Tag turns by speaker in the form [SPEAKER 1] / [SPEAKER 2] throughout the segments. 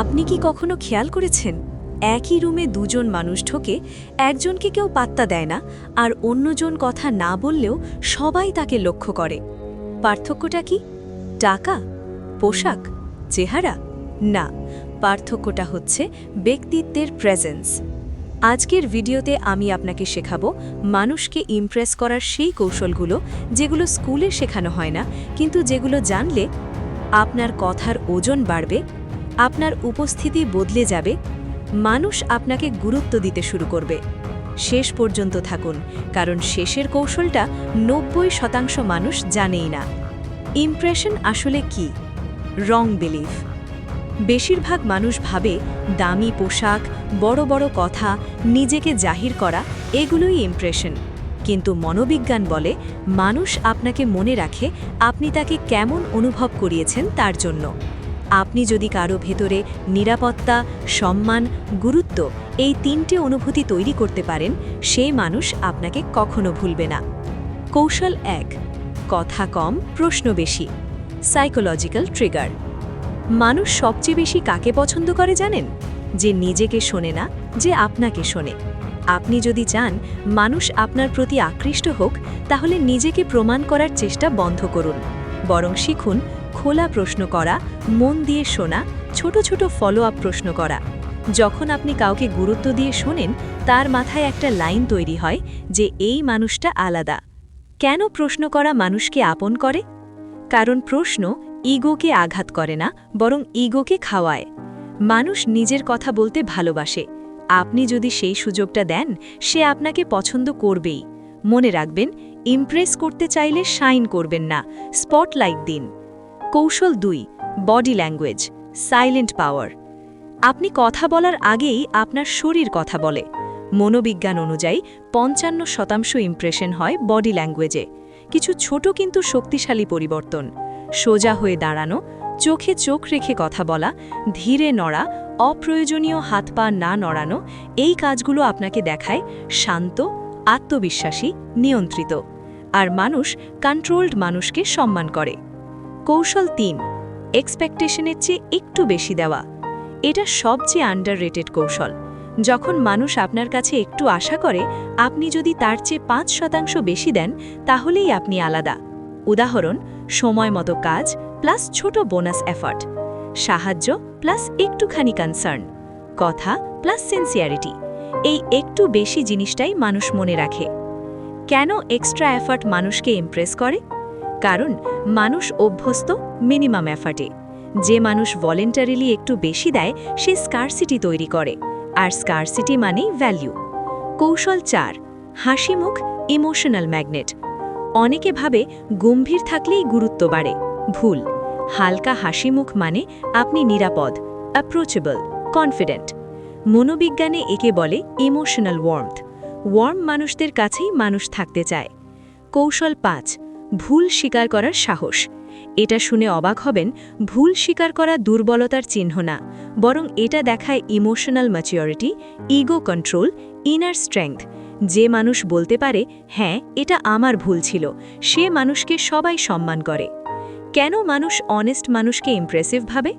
[SPEAKER 1] আপনি কি কখনো খেয়াল করেছেন? একই রুমে দুজন মানুষ ঢোকে, একজনকে কেউ পাত্তা দেয় না, আর অন্যজন কথা না বললেও সবাই তাকে লক্ষ্য করে। পার্থক্যটা কি? টাকা? পোশাক? চেহারা? না, পার্থক্যটা হচ্ছে ব্যক্তিত্বের প্রেজেন্স আজকের ভিডিওতে আমি আপনাকে শেখাবো মানুষকে ইমপ্রেস করার সেই কৌশলগুলো যেগুলো স্কুলে শেখানো হয় না, কিন্তু যেগুলো জানলে আপনার কথার ওজন বাড়বে আপনার উপস্থিতি বদলে যাবে, মানুষ আপনাকে গুরুত্ব দিতে শুরু করবে। শেষ পর্যন্ত থাকুন, কারণ শেষের কৌশলটা নব্বই শতাংশ মানুষ জানেই না। ইমপ্রেশন আসলে কি? রং বিলিফ বেশিরভাগ মানুষ ভাবে, দামি পোশাক, বড় বড় কথা, নিজেকে জাহির করা, এগুলোই ইমপ্রেশন কিন্তু মনোবিজ্ঞান বলে, মানুষ আপনাকে মনে রাখে আপনি তাকে কেমন অনুভব করিয়েছেন তার জন্য। আপনি যদি কারও ভেতরে নিরাপত্তা, সম্মান, গুরুত্ব এই তিনটে অনুভূতি তৈরি করতে পারেন, সে মানুষ আপনাকে কখনো ভুলবে না। কৌশল এক, কথা কম, প্রশ্ন বেশি। সাইকোলজিক্যাল ট্রিগার মানুষ সবচেয়ে বেশি কাকে পছন্দ করে জানেন? যে নিজেকে শোনে না, যে আপনাকে শোনে। আপনি যদি চান মানুষ আপনার প্রতি আকৃষ্ট হোক, তাহলে নিজেকে প্রমাণ করার চেষ্টা বন্ধ করুন। বরং শিখুন খোলা প্রশ্ন করা, মন দিয়ে শোনা, ছোট ছোট ফলো আপ প্রশ্ন করা। যখন আপনি কাউকে গুরুত্ব দিয়ে শোনেন, তার মাথায় একটা লাইন তৈরি হয় যে এই মানুষটা আলাদা। কেন প্রশ্ন করা মানুষকে আপন করে? কারণ প্রশ্ন ইগোকে আঘাত করে না, বরং ইগোকে খাওয়ায়। মানুষ নিজের কথা বলতে ভালোবাসে। আপনি যদি সেই সুযোগটা দেন, সে আপনাকে পছন্দ করবেই। মনে রাখবেন ইমপ্রেস করতে চাইলে শাইন করবেন না। স্পটলাইট দিন। কৌশল দুই, বডি ল্যাঙ্গুয়েজ, সাইলেন্ট পাওয়ার। আপনি কথা বলার আগেই আপনার শরীর কথা বলে। মনোবিজ্ঞান অনুযায়ী পঞ্চান্ন শতাংশ ইমপ্রেশন হয় বডি ল্যাঙ্গুয়েজে। কিছু ছোট কিন্তু শক্তিশালী পরিবর্তন। সোজা হয়ে দাঁড়ানো, চোখে চোখ রেখে কথা বলা, ধীরে নড়া, অপ্রয়োজনীয় হাত পা না নড়ানো, এই কাজগুলো আপনাকে দেখায় শান্ত, আত্মবিশ্বাসী, নিয়ন্ত্রিত। আর মানুষ কন্ট্রোলড মানুষকে সম্মান করে। কৌশল তিন এক্সপেকটেশনের চেয়ে একটু বেশি দেওয়া। এটা সবচেয়ে আন্ডার কৌশল। যখন মানুষ আপনার কাছে একটু আশা করে, আপনি যদি তার চেয়ে পাঁচ শতাংশ বেশি দেন, তাহলেই আপনি আলাদা। উদাহরণ, সময় মতো কাজ প্লাস ছোট বোনাস এফার্ট সাহায্য প্লাস একটুখানি কনসার্ন কথা প্লাস সিনসিয়ারিটি এই একটু বেশি জিনিসটাই মানুষ মনে রাখে। কেন এক্সট্রা এফার্ট মানুষকে ইমপ্রেস করে? কারণ মানুষ অভ্যস্ত মিনিমাম এফার্টে যে মানুষ ভলেন্টারিলি একটু বেশি দেয়, সে স্কারসিটি তৈরি করে। আর স্কারসিটি মানেই ভ্যালু কৌশল চার, হাসি মুখ ইমোশনাল ম্যাগনেট অনেকে ভাবে গম্ভীর থাকলেই গুরুত্ব বাড়ে, ভুল। হালকা হাসি মুখ মানে আপনি নিরাপদ অ্যাপ্রোচেবল কনফিডেন্ট মনোবিজ্ঞানে একে বলে ইমোশনাল ওয়ার্মথ ওয়ার্ম মানুষদের কাছেই মানুষ থাকতে চায়। কৌশল পাঁচ ভুল স্বীকার করার সাহস। এটা শুনে অবাক হবেন, ভুল স্বীকার করা দুর্বলতার চিহ্ন না, বরং এটা দেখায় emotional maturity ego control inner strength যে মানুষ বলতে পারে হ্যাঁ এটা আমার ভুল ছিল, সে মানুষকে সবাই সম্মান করে। কেন মানুষ অনেস্ট মানুষকে ইমপ্রেসিভ ভাবে?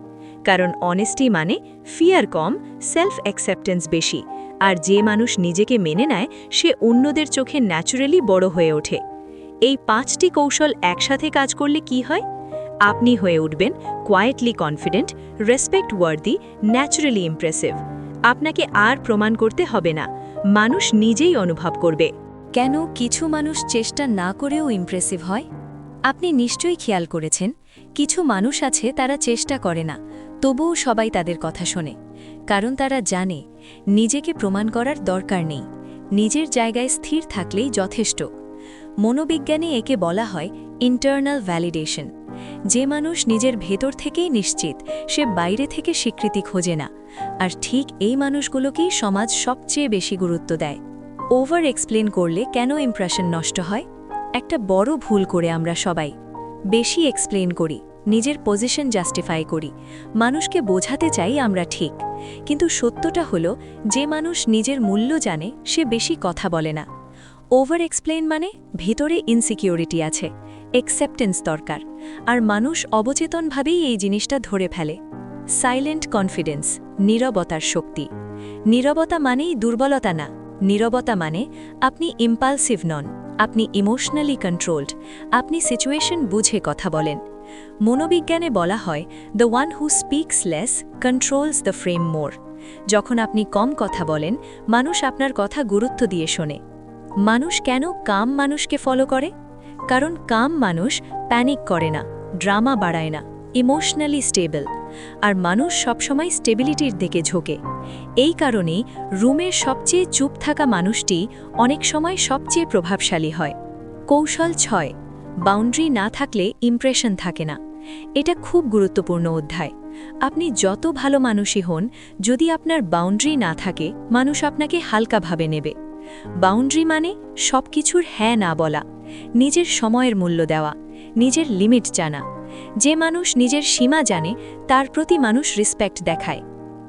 [SPEAKER 1] কারণ অনেস্টি মানে ফিয়ার কম সেলফ অ্যাকসেপ্টেন্স বেশি, আর যে মানুষ নিজেকে মেনে নেয়, সে অন্যদের চোখে ন্যাচুরালি বড় হয়ে ওঠে। এই পাঁচটি কৌশল একসাথে কাজ করলে কি হয়? আপনি হয়ে উঠবেন quietly confident respect worthy naturally impressive আপনাকে আর প্রমাণ করতে হবে না। মানুষ নিজেই অনুভব করবে। কেন কিছু মানুষ চেষ্টা না করেও ইমপ্রেসিভ হয়? আপনি নিশ্চয়ই খেয়াল করেছেন, কিছু মানুষ আছে তারা চেষ্টা করে না, তবুও সবাই তাদের কথা শোনে। কারণ তারা জানে, নিজেকে প্রমাণ করার দরকার নেই। নিজের জায়গায় স্থির থাকলেই যথেষ্ট। মনোবিজ্ঞানে একে বলা হয় ইন্টারনাল ভ্যালিডেশন যে মানুষ নিজের ভেতর থেকেই নিশ্চিত, সে বাইরে থেকে স্বীকৃতি খোঁজে না। আর ঠিক এই মানুষগুলোকেই সমাজ সবচেয়ে বেশি গুরুত্ব দেয়। ওভার এক্সপ্লেন করলে কেন ইমপ্রেশন নষ্ট হয়? একটা বড় ভুল করে আমরা সবাই বেশি এক্সপ্লেন করি, নিজের পজিশন জাস্টিফাই করি। মানুষকে বোঝাতে চাই আমরা ঠিক। কিন্তু সত্যটা হলো, যে মানুষ নিজের মূল্য জানে, সে বেশি কথা বলে না। ওভার এক্সপ্লেন মানে ভেতরে ইনসিকিউরিটি আছে অ্যাকসেপ্টেন্স দরকার, আর মানুষ অবচেতনভাবেই এই জিনিসটা ধরে ফেলে। সাইলেন্ট কনফিডেন্স নীরবতার শক্তি। নীরবতা মানেই দুর্বলতা না, নীরবতা মানে আপনি ইম্পালসিভ নন, আপনি ইমোশনালি কন্ট্রোলড আপনি সিচুয়েশন বুঝে কথা বলেন। মনোবিজ্ঞানে বলা হয় the one who speaks less controls the frame more যখন আপনি কম কথা বলেন, মানুষ আপনার কথা গুরুত্ব দিয়ে শোনে। মানুষ কেন কাম মানুষকে ফলো করে? কারণ কাম মানুষ প্যানিক করে না ড্রামা বাড়ায় না ইমোশনালি স্টেবল আর মানুষ সবসময় স্টেবিলিটির দিকে ঝোঁকে। এই কারণে রুমের সবচেয়ে চুপ থাকা মানুষটি অনেক সময় সবচেয়ে প্রভাবশালী হয়। কৌশল ছয় বাউন্ডারি না থাকলে ইমপ্রেশন থাকে না। এটা খুব গুরুত্বপূর্ণ অধ্যায়। আপনি যত ভালো মানুষই হন, যদি আপনার বাউন্ডারি না থাকে, মানুষ আপনাকে হালকাভাবে নেবে। বাউন্ডারি মানে সব কিছুর হ্যাঁ না বলা, নিজের সময়ের মূল্য দেওয়া, নিজের লিমিট জানা। যে মানুষ নিজের সীমা জানে, তার প্রতি মানুষ রেসপেক্ট দেখায়।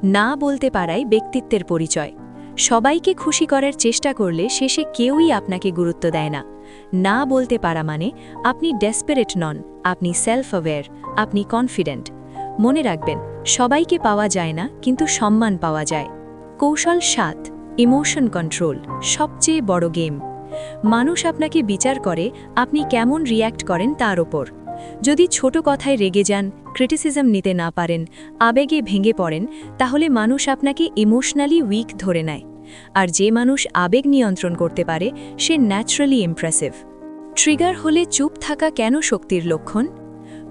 [SPEAKER 1] না বলতে পারাই ব্যক্তিত্বের পরিচয়। সবাইকে খুশি করার চেষ্টা করলে শেষে কেউই আপনাকে গুরুত্ব দেয় না। না বলতে পারা মানে আপনি ডেসপারেট নন, আপনি সেলফ অ্যাওয়্যার আপনি কনফিডেন্ট মনে রাখবেন, সবাইকে পাওয়া যায় না, কিন্তু সম্মান পাওয়া যায়। কৌশল সাত। ইমোশন কন্ট্রোল সবচেয়ে বড় গেম। মানুষ আপনাকে বিচার করে আপনি কেমন রিয়্যাক্ট করেন তার ওপর। যদি ছোট কথায় রেগে যান, ক্রিটিসিজম নিতে না পারেন, আবেগে ভেঙে পড়েন, তাহলে মানুষ আপনাকে ইমোশনালি উইক ধরে নেয়। আর যে মানুষ আবেগ নিয়ন্ত্রণ করতে পারে, সে ন্যাচারালি ইমপ্রেসিভ। ট্রিগার হলে চুপ থাকা কেন শক্তির লক্ষণ?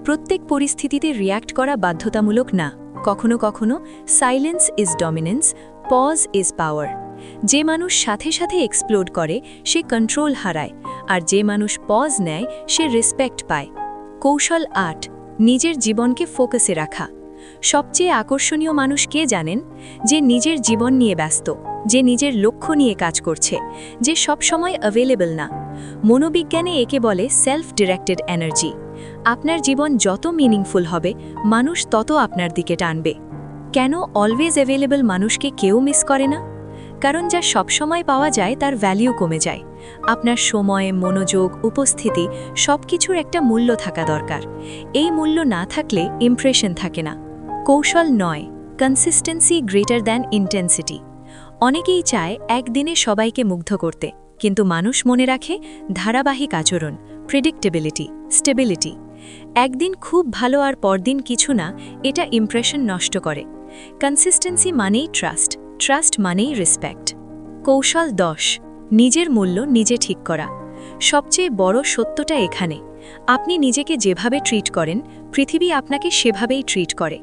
[SPEAKER 1] প্রত্যেক পরিস্থিতিতে রিয়্যাক্ট করা বাধ্যতামূলক না। কখনো কখনো silence is dominance, pause is power. যে মানুষ সাথে সাথে এক্সপ্লোড করে, সে কন্ট্রোল হারায়, আর যে মানুষ পজ নেয়, সে রেসপেক্ট পায়। কৌশল আট, নিজের জীবনকে ফোকাসে রাখা। সবচেয়ে আকর্ষণীয় মানুষ কে জানেন? যে নিজের জীবন নিয়ে ব্যস্ত, যে নিজের লক্ষ্য নিয়ে কাজ করছে, যে সবসময় অ্যাভেলেবল না। মনোবিজ্ঞানে একে বলে সেলফ ডিরেক্টেড এনার্জি আপনার জীবন যত মিনিংফুল হবে, মানুষ তত আপনার দিকে টানবে। কেন অলওয়েজ অ্যাভেলেবল মানুষকে কেউ মিস করে না? কারণ যা সবসময় পাওয়া যায় তার ভ্যালিউ কমে যায়। আপনার সময়, মনোযোগ, উপস্থিতি সব কিছুর একটা মূল্য থাকা দরকার। এই মূল্য না থাকলে ইমপ্রেশন থাকে না। কৌশল নয় কনসিস্টেন্সি গ্রেটার দ্যান ইন্টেন্সিটি অনেকেই চায় একদিনে সবাইকে মুগ্ধ করতে, কিন্তু মানুষ মনে রাখে ধারাবাহিক আচরণ প্রেডিক্টেবিলিটি স্টেবিলিটি একদিন খুব ভালো আর পরদিন কিছু না, এটা ইমপ্রেশন নষ্ট করে। কনসিস্টেন্সি মানেই ট্রাস্ট ট্রাস্ট মানেই রেসপেক্ট কৌশল দশ, নিজের মূল্য নিজে ঠিক করা। সবচেয়ে বড় সত্যটা এখানে। আপনি নিজেকে যেভাবে ট্রিট করেন, পৃথিবী আপনাকে সেভাবেই ট্রিট করে।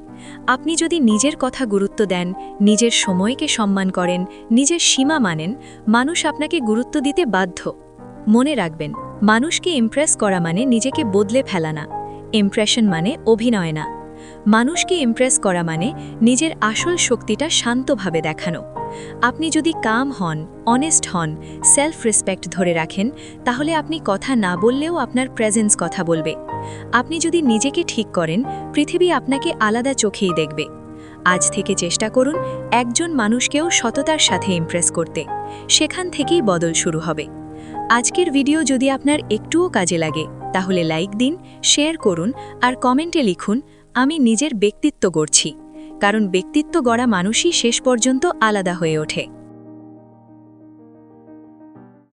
[SPEAKER 1] আপনি যদি নিজের কথা গুরুত্ব দেন, নিজের সময়কে সম্মান করেন, নিজের সীমা মানেন, মানুষ আপনাকে গুরুত্ব দিতে বাধ্য। মনে রাখবেন, মানুষকে ইমপ্রেস করা মানে নিজেকে বদলে ফেলা না ইমপ্রেশন মানে অভিনয় না। মানুষকে ইমপ্রেস করা মানে নিজের আসল শক্তিটা শান্তভাবে দেখানো। আপনি যদি কাম হন অনেস্ট হন সেলফ রেসপেক্ট ধরে রাখেন, তাহলে আপনি কথা না বললেও আপনার প্রেজেন্স কথা বলবে। আপনি যদি নিজেকে ঠিক করেন, পৃথিবী আপনাকে আলাদা চোখেই দেখবে। আজ থেকে চেষ্টা করুন একজন মানুষকেও সততার সাথে ইমপ্রেস করতে। সেখান থেকেই বদল শুরু হবে। আজকের ভিডিও যদি আপনার একটুও কাজে লাগে, তাহলে লাইক দিন শেয়ার করুন, আর কমেন্টে লিখুন আমি নিজের ব্যক্তিত্ব গড়ছি কারণ ব্যক্তিত্ব গড়া মানুষই শেষ পর্যন্ত আলাদা হয়ে ওঠে।